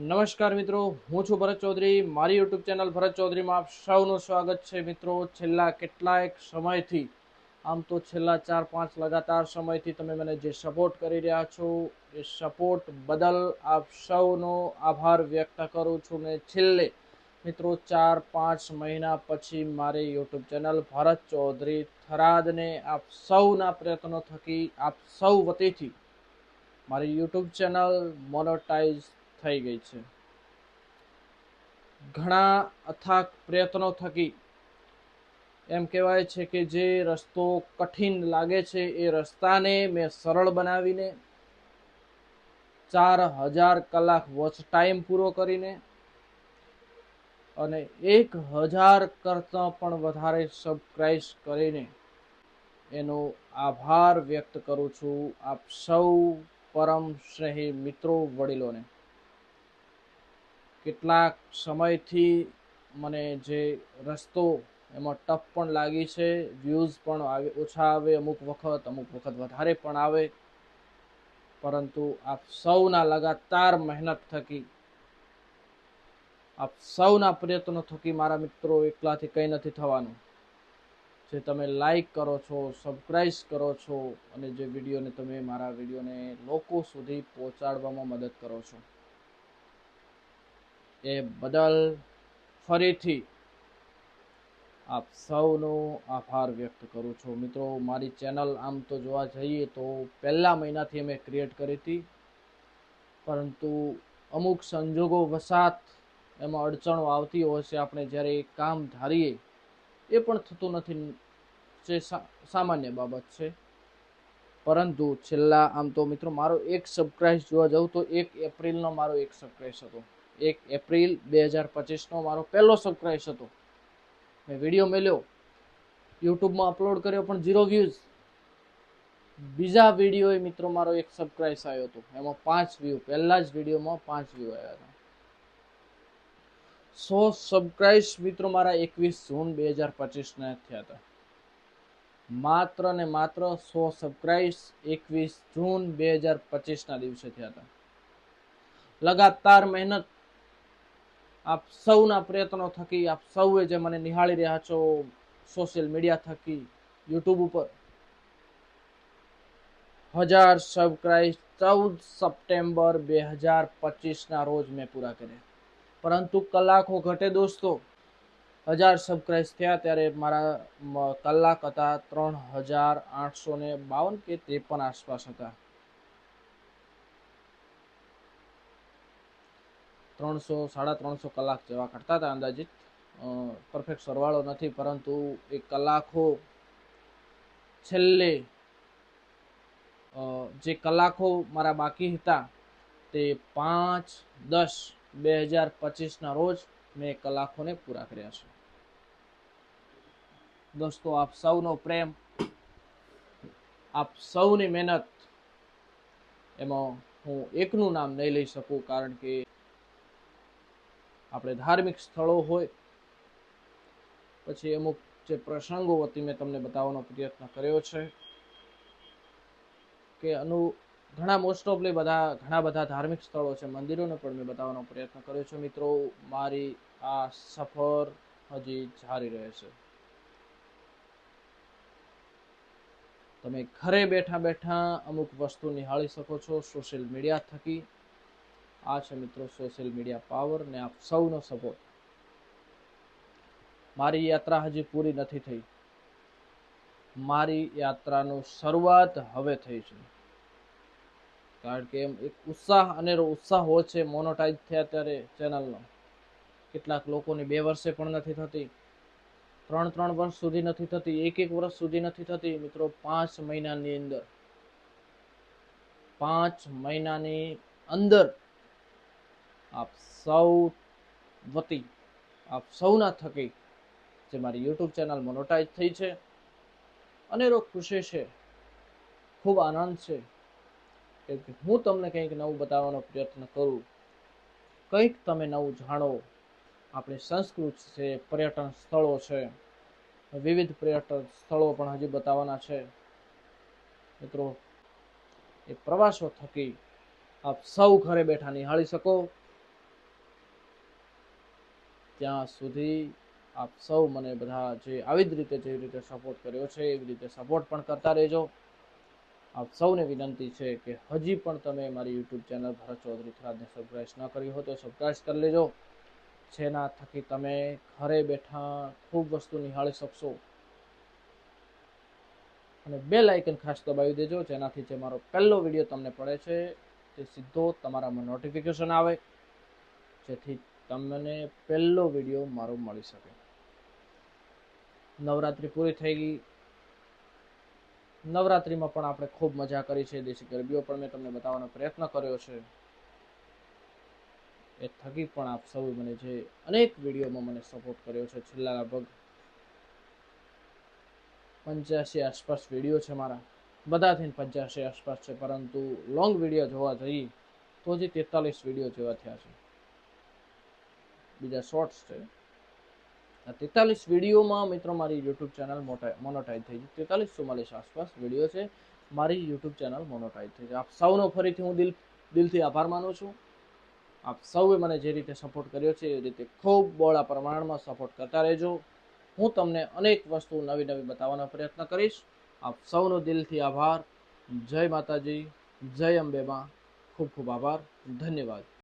નમસ્કાર મિત્રો, હું છું ભરત ચૌધરી. મારી યુટ્યુબ ચેનલ ભરત ચૌધરીમાં આપ સૌનું સ્વાગત છે મિત્રો. છેલ્લા કેટલાક સમયથી, આમ તો છેલ્લા ચાર પાંચ લગાતાર સમયથી તમે મને જે સપોર્ટ કરી રહ્યા છો, એ સપોર્ટ બદલ આપ સૌનો આભાર વ્યક્ત કરું છું ને છેલ્લે મિત્રો ચાર પાંચ મહિના પછી મારી યુટ્યુબ ચેનલ ભરત ચૌધરી થરાદને આપ સૌના પ્રયત્નો થકી, આપ સૌ વતીથી મારી યુટ્યુબ ચેનલ મોનોટાઈઝ થઈ ગઈ છે. ઘણા અથાક પ્રયત્નો થકી એમ કહેવાય છે કે જે રસ્તો કઠિન લાગે છે એ રસ્તાને મેં સરળ બનાવીને ચાર હજાર કલાક વોચ ટાઈમ પૂરો કરીને અને એક હજાર કરતાં પણ વધારે સબસ્ક્રાઈબ કરીને એનો આભાર વ્યક્ત કરું છું આપ સૌ પરમ સ્નેહી મિત્રો વડીલોને. કેટલાક સમયથી મને જે રસ્તો એમાં ટફ પણ લાગી છે વ્યૂઝ પણ આવે, ઓછા આવે, અમુક વખત અમુક વખત વધારે પણ આવે. પરંતુ આપ સૌના લગાતાર મહેનત થકી, આપ સૌના પ્રયત્નો થકી મારા મિત્રો એકલાથી કંઈ નથી થવાનું. જે તમે લાઈક કરો છો સબસ્ક્રાઈબ કરો છો અને જે વિડીયોને તમે મારા વિડીયોને લોકો સુધી પહોંચાડવામાં મદદ કરો છો. એ બદલ ફરીથી આપ સૌનો આભાર વ્યક્ત કરું છું. મિત્રો, મારી ચેનલ આમ તો જોવા જઈએ તો પહેલા મહિનાથી અમે ક્રિએટ કરી હતી. પરંતુ અમુક સંજોગો વસાત એમાં અડચણો આવતી હોય છે. આપણે જ્યારે કામ ધારીએ, એ પણ થતું નથી. જે સામાન્ય બાબત છે. પરંતુ છેલ્લા, આમ તો મિત્રો, મારો એક સબસ્ક્રાઇબ જોવા જાઉં તો એક એપ્રિલનો મારો એક સબસ્ક્રાઇબ હતો. એક એપ્રિલ બે હજાર પચીસનો મારો પહેલો સબસ્ક્રાઈબ હતો. મેં વીડિયો મેલ્યો. યુટ્યુબમાં અપલોડ કર્યો, પણ ઝીરો વ્યૂઝ બીજા વિડીયોએ મિત્રો મારો એક સબસ્ક્રાઈબ આવ્યો હતો. એમાં પાંચ વ્યૂ પહેલા જ વિડીયોમાં પાંચ વ્યૂ આવ્યા હતા. સો સબસ્ક્રાઈબ મિત્રો મારા એકવીસ જૂન બે હજાર પચીસના થયા હતા. માત્ર ને માત્ર સો સબસ્ક્રાઈબ એકવીસ જૂન બે હજાર પચીસના દિવસે થયા હતા. લગાતાર મહેનત આપ સૌના પ્રયત્નો થકી આપ સૌએ જે મને નિહાળી રહ્યા છો સોશિયલ મીડિયા થકી, યુટ્યુબ ઉપર, હજાર સબસ્ક્રાઇબ ચૌદ સપ્ટેમ્બર બે હજાર પચીસના રોજ મેં પૂરા કર્યા. પરંતુ કલાકો ઘટે દોસ્તો, હજાર સબસ્ક્રાઇબ થયા ત્યારે મારા કલાક હતા ત્રણ હજાર આઠસો ને બાવન કે ત્રેપન આસપાસ હતા. ત્રણસો, સાડા ત્રણસો કલાક જેવા કાઢતા હતા અંદાજિત. પરફેક્ટ સરવાળો નથી, પરંતુ એ કલાકો છેલ્લે જે કલાકો મારા બાકી હતા, તે પાંચ દસ બે હજાર પચીસના રોજ મેં કલાકોને પૂરા કર્યા છે. દોસ્તો, આપ સૌનો પ્રેમ, આપ સૌની મહેનત, એમાં હું એકનું નામ નહીં લઈ શકું, કારણ કે આપણે ધાર્મિક સ્થળો હોય, પછી અમુક જે પ્રસંગો વતી મેં તમને બતાવવાનો પ્રયત્ન કર્યો છે કે અનુ, ઘણા મોસ્ટ ઓફલી બધા, ઘણા બધા ધાર્મિક સ્થળો છે, મંદિરોને પણ મેં બતાવવાનો પ્રયત્ન કર્યો છે. મિત્રો, મારી આ સફર હજી જારી રહે છે. તમે ઘરે બેઠા બેઠા અમુક વસ્તુ નિહાળી શકો છો સોશિયલ મીડિયા થકી. આ છે મિત્રો સોશિયલ મીડિયા પાવર ને આપ સૌનો સપોર્ટ. મારી યાત્રા હજી પૂરી નથી થઈ. મારી યાત્રાનો શરૂઆત હવે થઈ છે. કારણ કે એમ એક ઉત્સાહ અનેરો ઉત્સાહ હોય છે મોનોટાઈઝ થયા ત્યારે ચેનલનો કેટલાક લોકોની બે વર્ષે પણ નથી થતી. ત્રણ ત્રણ વર્ષ સુધી નથી થતી. એક એક વર્ષ સુધી નથી થતી. મિત્રો, પાંચ મહિનાની અંદર. પાંચ મહિનાની અંદર આપ સૌ વતી, આપ સૌના થકી જે મારી યુટ્યુબ ચેનલ મોનોટાઈઝ થઈ છે, અનેરો ખુશી છે, ખૂબ આનંદ છે કે હું તમને કંઈક નવું બતાવવાનો પ્રયત્ન કરું. કંઈક તમે નવું જાણો. આપણી સંસ્કૃતિ છે, પર્યટન સ્થળો છે, વિવિધ પર્યટન સ્થળો પણ હજી બતાવવાના છે. મિત્રો, એ પ્રવાસો થકી આપ સૌ ઘરે બેઠા નિહાળી શકો. ત્યાં સુધી આપ સૌ મને બધા જે આવી જ રીતે જેવી રીતે સપોર્ટ કર્યો છે, એવી રીતે સપોર્ટ પણ કરતા રહેજો. આપ સૌને વિનંતી છે કે હજી પણ તમે મારી યુટ્યુબ ચેનલ ભરત ચૌધરી થરાદને સબસ્ક્રાઈબ ન કરી હોય તો સબસ્ક્રાઈબ કરી લેજો. જેના થકી તમે ઘરે બેઠા ખૂબ વસ્તુ નિહાળી શકશો. અને બે લાઇકન ખાસ દબાવી દેજો, જેનાથી જે મારો પહેલો વીડિયો તમને પડે છે, તે સીધો તમારામાં નોટિફિકેશન આવે. જેથી તમને પહેલો વીડિયો મારો મળી શકે. નવરાત્રિ પૂરી થઈ ગઈ. નવરાત્રિમાં પણ આપણે ખૂબ મજા કરી છે દેશી ગરબીઓ, પણ મેં તમને બતાવવાનો પ્રયત્ન કર્યો છે. એ થકી પણ આપ સૌ મને જે અનેક વિડીયોમાં મને સપોર્ટ કર્યો છે. છેલ્લા લગભગ પંચ્યાસી આસપાસ વીડિયો છે મારા. બધાથી પંચ્યાસી આસપાસ છે, પરંતુ લોંગ વીડિયો જોવા જઈએ તો જે તેતાલીસ વીડિયો જેવા થયા છે. બીજા શોર્ટ્સ છે. તેતાલીસ વિડીયોમાં મિત્રો મારી યુટ્યુબ ચેનલ મોટા મોનોટાઈઝ થઈ છે. તેતાલીસ ચુમ્માલીસ આસપાસ વીડિયો છે. મારી યુટ્યુબ ચેનલ મોનોટાઈઝ થઈ છે. આપ સૌનો ફરીથી હું દિલ, દિલથી આભાર માનું છું. આપ સૌએ મને જે રીતે સપોર્ટ કર્યો છે, એ રીતે ખૂબ બહોળા પ્રમાણમાં સપોર્ટ કરતા રહેજો. હું તમને અનેક વસ્તુ નવી નવી બતાવવાનો પ્રયત્ન કરીશ. આપ સૌનો દિલથી આભાર. જય માતાજી. જય અંબેમાં ખૂબ ખૂબ આભાર. ધન્યવાદ.